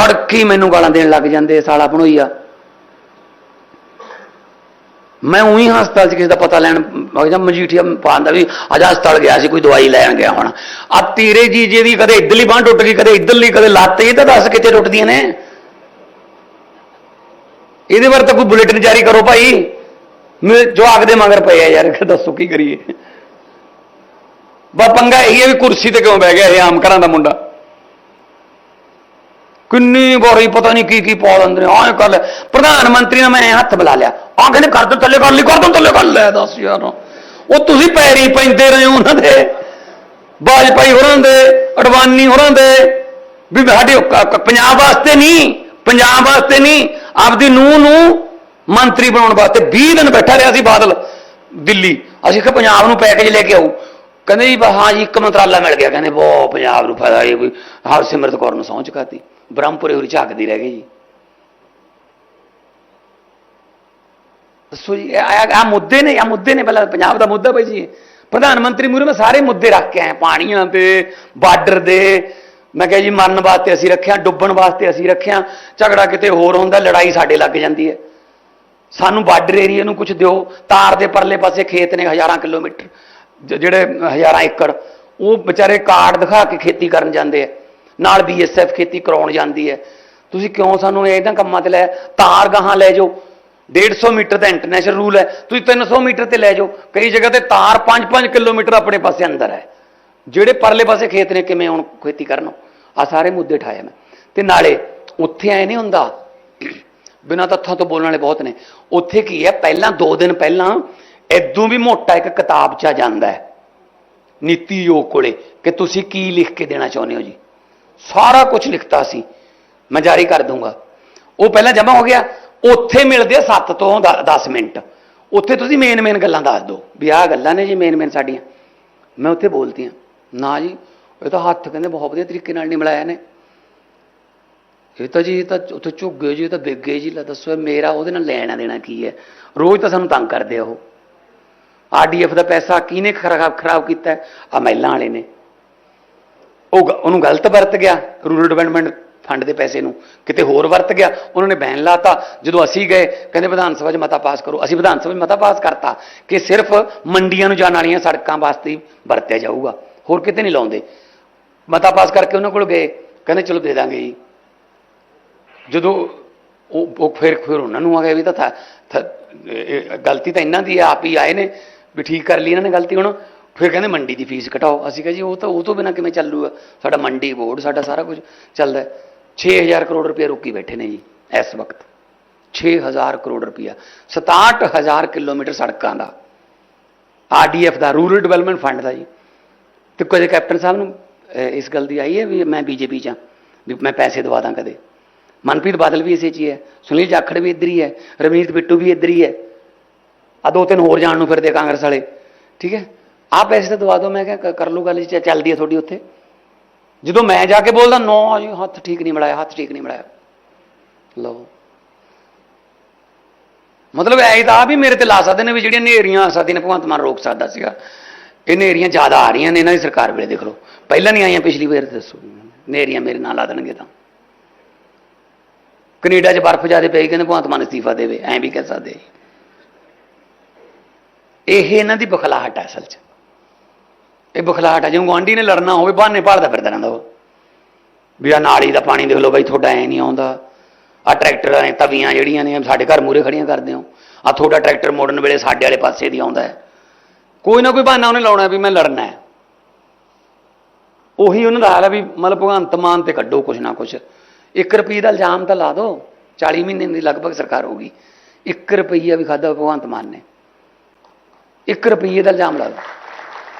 ਤੜਕੀ ਮੈਨੂੰ ਗਾਲਾਂ ਦੇਣ ਲੱਗ ਜਾਂਦੇ ਸਾਲਾ ਭਣੋਈਆ ਮੈਂ ਉਹੀ ਹਸਪਤਾਲ 'ਚ ਕਿਸੇ ਦਾ ਪਤਾ ਲੈਣ, ਮੈਂ ਮਜੀਠੀਆ ਪਾਉਂਦਾ ਵੀ, ਅੱਜ ਹਸਪਤਾਲ ਗਿਆ ਸੀ, ਕੋਈ ਦਵਾਈ ਲੈਣ ਗਿਆ ਹੁਣ। ਆ ਤੇਰੇ ਜੀ ਜਿਹਦੀ ਕਦੇ ਇੱਧਰਲੀ ਬਾਂਹ ਟੁੱਟ ਗਈ, ਕਦੇ ਇੱਧਰਲੀ, ਕਦੇ ਲੱਤ, ਇਹ ਤਾਂ ਦੱਸ ਕਿੱਥੇ ਟੁੱਟਦੀਆਂ ਨੇ? ਇਹਦੇ ਬਾਰੇ ਤਾਂ ਕੋਈ ਬੁਲੇਟਿਨ ਜਾਰੀ ਕਰੋ ਭਾਈ। ਮੇਰੇ ਜੋ ਦੇ ਮਗਰ ਪਏ ਆ ਯਾਰ ਦੱਸੋ ਕੀ ਕਰੀਏ। ਬਾ ਪੰਗਾ ਇਹ ਹੈ ਵੀ ਕੁਰਸੀ ਤੇ ਕਿਉਂ ਬਹਿ ਗਿਆ ਇਹ ਆਮ ਘਰਾਂ ਦਾ ਮੁੰਡਾ। ਕਿੰਨੀ ਵਾਰੀ ਪਤਾ ਨਹੀਂ ਕੀ ਕੀ ਪਾ ਦਿੰਦੇ ਨੇ। ਆਹ ਕਰ ਲੈ ਪ੍ਰਧਾਨ ਮੰਤਰੀ ਨੇ ਮੈਂ ਹੱਥ ਬੁਲਾ ਲਿਆ। ਆ ਕਹਿੰਦੇ ਕਰ ਦੋ ਥੱਲੇ ਕਰ ਲਈ, ਕਰ ਦੋ ਥੱਲੇ ਕਰ ਲੈ, ਦੱਸ ਯਾਰ। ਉਹ ਤੁਸੀਂ ਪੈਰੀ ਪੈਂਦੇ ਰਹੇ ਉਹਨਾਂ ਦੇ। ਬਾਜਪਾਈ ਹੋਰਾਂ ਦੇ, ਅਡਵਾਨੀ ਹੋਰਾਂ ਦੇ। ਵੀ ਸਾਡੇ ਪੰਜਾਬ ਵਾਸਤੇ ਨਹੀਂ ਪੰਜਾਬ ਵਾਸਤੇ ਨਹੀਂ ਆਪਦੀ ਨੂੰਹ ਨੂੰ ਮੰਤਰੀ ਬਣਾਉਣ ਵਾਸਤੇ 20 ਦਿਨ ਬੈਠਾ ਰਿਹਾ ਸੀ ਬਾਦਲ, ਦਿੱਲੀ। ਅਸੀਂ ਕਿ ਪੰਜਾਬ ਨੂੰ ਪੈਕੇਜ ਲੈ ਕੇ ਆਉ ਕਹਿੰਦੇ ਜੀ, ਬਸ ਹਾਂ ਜੀ, ਇੱਕ ਮੰਤਰਾਲਾ ਮਿਲ ਗਿਆ। ਕਹਿੰਦੇ ਬਹੁਤ ਪੰਜਾਬ ਨੂੰ ਫਾਇਦਾ, ਇਹ ਕੋਈ ਹਰਸਿਮਰਤ ਕੌਰ ਨੂੰ ਸਹੁੰ ਚੁਕਾਤੀ ਬ੍ਰਹਮਪੁਰੇ ਹੋਰੀ ਝਾਕਦੀ ਰਹਿ ਗਈ ਜੀ। ਦੱਸੋ ਜੀ ਆ ਮੁੱਦੇ ਨੇ ਆ ਮੁੱਦੇ ਨੇ ਪਹਿਲਾਂ ਪੰਜਾਬ ਦਾ ਮੁੱਦਾ ਬਈ ਜੀ। ਪ੍ਰਧਾਨ ਮੰਤਰੀ ਮੂਰੇ ਮੈਂ ਸਾਰੇ ਮੁੱਦੇ ਰੱਖ ਕੇ ਆਇਆ, ਪਾਣੀਆਂ ਦੇ, ਬਾਰਡਰ ਦੇ। ਮੈਂ ਕਿਹਾ ਜੀ, ਮਰਨ ਵਾਸਤੇ ਅਸੀਂ ਰੱਖਿਆ, ਡੁੱਬਣ ਵਾਸਤੇ ਅਸੀਂ ਰੱਖਿਆ। ਝਗੜਾ ਕਿਤੇ ਹੋਰ ਹੁੰਦਾ, ਲੜਾਈ ਸਾਡੇ ਲੱਗ ਜਾਂਦੀ ਹੈ। ਸਾਨੂੰ ਬਾਰਡਰ ਏਰੀਆ ਨੂੰ ਕੁਝ ਦਿਓ। ਤਾਰ ਦੇ ਪਰਲੇ ਪਾਸੇ ਖੇਤ ਨੇ ਹਜ਼ਾਰਾਂ ਕਿਲੋਮੀਟਰ ਜਿਹੜੇ ਹਜ਼ਾਰਾਂ ਏਕੜ, ਉਹ ਵਿਚਾਰੇ ਕਾਰਡ ਦਿਖਾ ਕੇ ਖੇਤੀ ਕਰਨ ਜਾਂਦੇ ਆ। ਨਾਲ ਬੀਐਸਐਫ ਖੇਤੀ ਕਰਾਉਣ ਜਾਂਦੀ ਹੈ। ਤੁਸੀਂ ਕਿਉਂ ਸਾਨੂੰ ਇਹਨਾਂ ਕੰਮਾਂ ਤੇ ਲੈ ਤਾਰ ਗਾਹਾਂ ਲੈ ਜਾਓ। 150 ਮੀਟਰ ਦਾ ਇੰਟਰਨੈਸ਼ਨਲ ਰੂਲ ਹੈ। ਤੁਸੀਂ 300 ਮੀਟਰ ਤੇ ਲੈ ਜਾਓ। ਕਈ ਜਗ੍ਹਾ ਤੇ ਤਾਰ 5-5 ਕਿਲੋਮੀਟਰ ਆਪਣੇ ਪਾਸੇ ਅੰਦਰ ਹੈ। ਜਿਹੜੇ ਪਰਲੇ ਪਾਸੇ ਖੇਤ ਨੇ ਕਿਵੇਂ ਹੁਣ ਖੇਤੀ ਕਰਨ? ਆ ਸਾਰੇ ਮੁੱਦੇ ਠਾਏ ਮੈਂ। ਤੇ ਨਾਲੇ ਉੱਥੇ ਐ ਨਹੀਂ ਹੁੰਦਾ। ਬਿਨਾਂ ਤੱਥਾਂ ਤੋਂ ਬੋਲਣ ਵਾਲੇ ਬਹੁਤ ਨੇ। ਉੱਥੇ ਕੀ ਹੈ? ਪਹਿਲਾਂ 2 ਦਿਨ ਪਹਿਲਾਂ ਇਦੋਂ ਵੀ ਮੋਟਾ ਇੱਕ ਕਿਤਾਬ ਚ ਆ ਜਾਂਦਾ ਹੈ। ਨੀਤੀ ਯੋਗ ਕੋਲੇ ਕਿ ਤੁਸੀਂ ਕੀ ਲਿਖ ਕੇ ਦੇਣਾ ਚਾਹੁੰਦੇ ਹੋ ਜੀ? ਸਾਰਾ ਕੁਝ ਲਿਖਤਾ ਸੀ। ਮੈਂ ਜਾਰੀ ਕਰ ਦੂੰਗਾ ਉਹ ਪਹਿਲਾਂ ਜਮਾ ਹੋ ਗਿਆ। ਉੱਥੇ ਮਿਲਦੇ ਆ 7 ਤੋਂ 10 ਮਿੰਟ। ਉੱਥੇ ਤੁਸੀਂ ਮੇਨ ਮੇਨ ਗੱਲਾਂ ਦੱਸ ਦਿਓ ਵੀ ਆਹ ਗੱਲਾਂ ਨੇ ਜੀ ਮੇਨ ਮੇਨ ਸਾਡੀਆਂ। ਮੈਂ ਉੱਥੇ ਬੋਲਤੀਆਂ, ਨਾ ਜੀ, ਇਹ ਤਾਂ ਹੱਥ ਕਹਿੰਦੇ ਬਹੁਤ ਵਧੀਆ ਤਰੀਕੇ ਨਾਲ ਨਹੀਂ ਮਿਲਾਇਆ ਨੇ। ਇਹ ਤਾਂ ਜੀ, ਇਹ ਤਾਂ ਉੱਥੇ ਝੁੱਗੇ ਜੀ, ਇਹ ਤਾਂ ਵਿਗ ਗਏ ਜੀ, ਲੈ ਦੱਸੋ ਮੇਰਾ, ਉਹਦੇ ਨਾਲ ਲੈਣਾ ਦੇਣਾ ਕੀ ਹੈ? ਰੋਜ਼ ਤਾਂ ਸਾਨੂੰ ਤੰਗ ਕਰਦੇ ਆ ਉਹ। ਆਰਡੀਐਫ ਦਾ ਪੈਸਾ ਕਿਹਨੇ ਖਰਾਬ ਖਰਾਬ ਕੀਤਾ? ਆ ਮਹਿਲਾਂ ਵਾਲੇ ਨੇ। ਉਹ ਗ- ਉਹਨੂੰ ਗਲਤ ਵਰਤ ਗਿਆ ਰੂਰਲ ਡਿਵੈਲਪਮੈਂਟ ਫੰਡ ਦੇ ਪੈਸੇ ਨੂੰ। ਕਿਤੇ ਹੋਰ ਵਰਤ ਗਿਆ, ਉਹਨਾਂ ਨੇ ਬੈਨ ਲਾਤਾ। ਜਦੋਂ ਅਸੀਂ ਗਏ, ਕਹਿੰਦੇ ਵਿਧਾਨ ਸਭਾ 'ਚ ਮਤਾ ਪਾਸ ਕਰੋ। ਅਸੀਂ ਵਿਧਾਨ ਸਭਾ 'ਚ ਮਤਾ ਪਾਸ ਕਰਤਾ ਕਿ ਸਿਰਫ ਮੰਡੀਆਂ ਨੂੰ ਜਾਣ ਵਾਲੀਆਂ ਸੜਕਾਂ ਵਾਸਤੇ ਵਰਤਿਆ ਜਾਊਗਾ। ਹੋਰ ਕਿਤੇ ਨਹੀਂ ਲਾਉਂਦੇ। ਮਤਾ ਪਾਸ ਕਰਕੇ ਉਹਨਾਂ ਕੋਲ ਗਏ। ਕਹਿੰਦੇ, ਚਲੋ ਦੇ ਦਾਂਗੇ ਜੀ। ਜਦੋਂ ਉਹ ਫਿਰ ਫਿਰ ਉਹਨਾਂ ਨੂੰ ਆ ਗਿਆ ਵੀ ਤਾਂ ਥਾ- ਗਲਤੀ ਤਾਂ ਇਹਨਾਂ ਦੀ ਹੈ ਆਪ ਹੀ ਆਏ ਨੇ ਵੀ ਠੀਕ ਕਰ ਲਈ ਇਹਨਾਂ ਨੇ ਗਲਤੀ ਹੁਣ। ਫਿਰ ਕਹਿੰਦੇ ਮੰਡੀ ਦੀ ਫੀਸ ਘਟਾਓ। ਅਸੀਂ ਕਿਹਾ ਜੀ, ਉਹ ਤਾਂ, ਉਹ ਤੋਂ ਬਿਨਾ ਕਿਵੇਂ ਚੱਲੂਗਾ? ਸਾਡਾ ਮੰਡੀ ਬੋਰਡ, ਸਾਡਾ ਸਾਰਾ ਕੁਝ ਚੱਲਦਾ ਹੈ। 6000 ਕਰੋੜ ਰੁਪਏ ਰੋਕੀ ਬੈਠੇ ਨੇ ਜੀ, ਇਸ ਵਕਤ। 6000 ਕਰੋੜ ਰੁਪਇਆ। 67000 ਕਿਲੋਮੀਟਰ ਸੜਕਾਂ ਦਾ। ਆਰਡੀਐਫ ਦਾ, ਰੂਰਲ ਡਿਵੈਲਪਮੈਂਟ ਫੰਡ ਦਾ ਜੀ। ਤੇ ਕਦੇ ਕੈਪਟਨ ਸਾਹਿਬ ਨੂੰ ਇਸ ਗੱਲ ਦੀ ਆਈ ਹੈ ਵੀ ਮੈਂ ਬੀਜੇਪੀ ਚ ਹਾਂ, ਵੀ ਮੈਂ ਪੈਸੇ ਦਵਾ ਦਾਂ ਕਦੇ। ਮਨਪ੍ਰੀਤ ਬਾਦਲ ਵੀ ਇਸੇ ਚ ਹੀ ਹੈ। ਸੁਨੀਲ ਜਾਖੜ ਵੀ ਇੱਧਰ ਹੀ ਹੈ। ਰਵਨੀਤ ਬਿੱਟੂ ਵੀ ਇੱਧਰ ਹੀ ਹੈ। ਆ ਦੋ ਤਿੰਨ ਹੋਰ ਜਾਣ ਨੂੰ ਫਿਰਦੇ ਕਾਂਗਰਸ ਵਾਲੇ। ਠੀਕ ਹੈ? ਆਹ ਪੈਸੇ ਤਾਂ ਦਵਾ ਦਿਓ, ਮੈਂ ਕਿਹਾ ਕਰ ਲੂ ਗੱਲ ਚੱਲਦੀ ਹੈ ਤੁਹਾਡੀ ਉੱਥੇ। ਜਦੋਂ ਮੈਂ ਜਾ ਕੇ ਬੋਲਦਾ, ਨੋ ਜੀ, ਹੱਥ ਠੀਕ ਨਹੀਂ ਮਿਲਾਇਆ ਹੱਥ ਠੀਕ ਨਹੀਂ ਮਿਲਾਇਆ ਲਓ। ਮਤਲਬ ਐ ਤਾਂ ਆ ਵੀ ਮੇਰੇ ਤੇ ਲਾ ਸਕਦੇ ਨੇ ਵੀ ਜਿਹੜੀਆਂ ਨੇਰੀਆਂ ਆ ਸਕਦੀਆਂ ਨੇ ਭਗਵੰਤ ਮਾਨ ਰੋਕ ਸਕਦਾ ਸੀਗਾ। ਇਹ ਨੇਰੀਆਂ ਜ਼ਿਆਦਾ ਆ ਰਹੀਆਂ ਨੇ ਇਹਨਾਂ ਦੀ ਸਰਕਾਰ ਵੇਲੇ, ਦੇਖ ਲਓ। ਪਹਿਲਾਂ ਨਹੀਂ ਆਈਆਂ ਪਿਛਲੀ ਵਾਰ, ਦੱਸੋ। ਨੇਰੀਆਂ ਮੇਰੇ ਨਾਲ ਲਾ ਦੇਣਗੇ ਤਾਂ। ਕੈਨੇਡਾ 'ਚ ਬਰਫ਼ ਜ਼ਿਆਦਾ ਪਈ, ਕਹਿੰਦੇ ਭਗਵੰਤ ਮਾਨ ਅਸਤੀਫਾ ਦੇਵੇ, ਐਂ ਵੀ ਕਹਿ ਸਕਦੇ। ਇਹ ਇਹਨਾਂ ਦੀ ਬਖਲਾਹਟ ਹੈ ਅਸਲ 'ਚ। ਇਹ ਬਖਲਾਹਟ ਹੈ ਜਿਵੇਂ ਗੁਆਂਢੀ ਨੇ ਲੜਨਾ ਹੋਵੇ, ਬਹਾਨੇ ਭਾਲਦਾ ਫਿਰਦਾ ਰਹਿੰਦਾ ਉਹ। ਵੀ ਆ ਨਾਲੀ ਦਾ ਪਾਣੀ ਦੇਖ ਲਓ ਬਾਈ, ਤੁਹਾਡਾ ਐ ਨਹੀਂ ਆਉਂਦਾ। ਆ ਟਰੈਕਟਰਾਂ ਨੇ ਤਵੀਆਂ ਜਿਹੜੀਆਂ ਨੇ, ਸਾਡੇ ਘਰ ਮੂਰੇ ਖੜੀਆਂ ਕਰਦੇ ਹੋ। ਆ ਤੁਹਾਡਾ ਟਰੈਕਟਰ ਮੋੜਨ ਵੇਲੇ ਸਾਡੇ ਵਾਲੇ ਪਾਸੇ ਦੀ ਆਉਂਦਾ ਹੈ। ਕੋਈ ਨਾ ਕੋਈ ਬਹਾਨਾ ਉਹਨੇ ਲਾਉਣਾ ਵੀ ਮੈਂ ਲੜਨਾ ਹੈ। ਉਹੀ ਉਹਨਾਂ ਦਾ ਹਾਲ ਹੈ ਵੀ ਮਤਲਬ ਭਗਵੰਤ ਮਾਨ ਤੇ ਕੱਢੋ ਕੁਛ ਨਾ ਕੁਛ। 1 ਰੁਪਏ ਦਾ ਇਲਜ਼ਾਮ ਤਾਂ ਲਾ ਦਿਓ 40 ਮਹੀਨੇ ਦੀ ਲਗਭਗ ਸਰਕਾਰ ਹੋਗੀ 1 ਰੁਪਈਆ ਵੀ ਖਾਦਾ ਭਗਵੰਤ ਮਾਨ ਨੇ। 1 ਰੁਪਈਏ ਦਾ ਇਲਜ਼ਾਮ ਲਾ ਦਿਓ